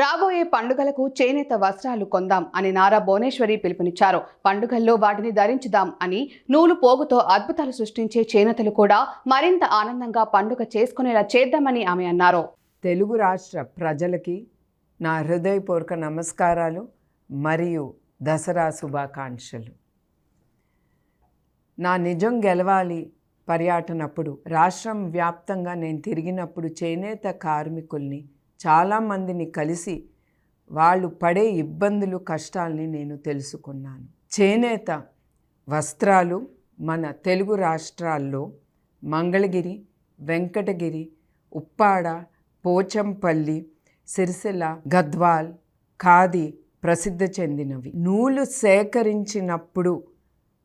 రాబోయే పండుగలకు చేనేత వస్త్రాలు కొందాం అని నారా భువనేశ్వరి పిలుపునిచ్చారు. పండుగల్లో వాటిని ధరించుదాం అని నూలు పోగుతో అద్భుతాలు సృష్టించే చేనేతలు కూడా మరింత ఆనందంగా పండుగ చేసుకునేలా చేద్దామని ఆమె అన్నారు. తెలుగు రాష్ట్ర ప్రజలకి నా హృదయపూర్వక నమస్కారాలు మరియు దసరా శుభాకాంక్షలు. నా నిజం గెలవాలి పర్యటనప్పుడు రాష్ట్రం వ్యాప్తంగా నేను తిరిగినప్పుడు చేనేత కార్మికుల్ని చాలామందిని కలిసి వాళ్ళు పడే ఇబ్బందులు కష్టాల్ని నేను తెలుసుకున్నాను. చేనేత వస్త్రాలు మన తెలుగు రాష్ట్రాల్లో మంగళగిరి వెంకటగిరి ఉప్పాడ పోచంపల్లి సిరిసిల్ల గద్వాల్ ఖాదీ ప్రసిద్ధి చెందినవి. నూలు సేకరించినప్పుడు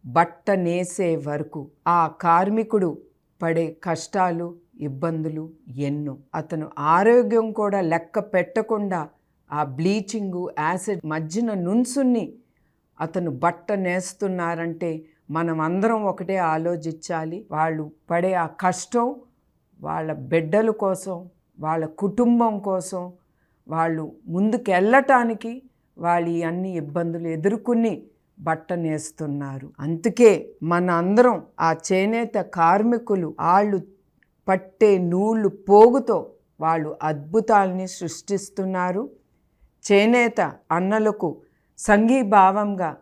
బట్ట నేసే వరకు ఆ కార్మికుడు పడే కష్టాలు ఇబ్బందులు ఎన్నో. అతను ఆరోగ్యం కూడా లెక్క పెట్టకుండా ఆ బ్లీచింగు యాసిడ్ మధ్యన నున్సుని అతను బట్ట నేస్తున్నారంటే మనం అందరం ఒకటే ఆలోచించాలి. వాళ్ళు పడే ఆ కష్టం వాళ్ళ బిడ్డల కోసం వాళ్ళ కుటుంబం కోసం వాళ్ళు ముందుకు వెళ్ళటానికి వాళ్ళు ఈ అన్ని ఇబ్బందులు ఎదుర్కొని బట్ట నేస్తున్నారు. అందుకే మన అందరం ఆ చేనేత కార్మికులు వాళ్ళు పట్టే నూళ్ళు పోగుతో వాళ్ళు అద్భుతాల్ని సృష్టిస్తున్నారు. చేనేత అన్నలకు సంఘీభావంగా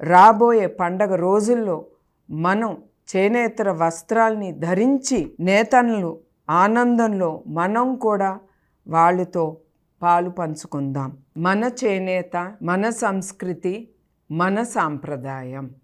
రాబోయే పండగ రోజుల్లో మనం చేనేతర వస్త్రాల్ని ధరించి నేతన్లు ఆనందంలో మనం కూడా వాళ్ళతో పాలు పంచుకుందాం. మన చేనేత మన సంస్కృతి మన సాంప్రదాయం.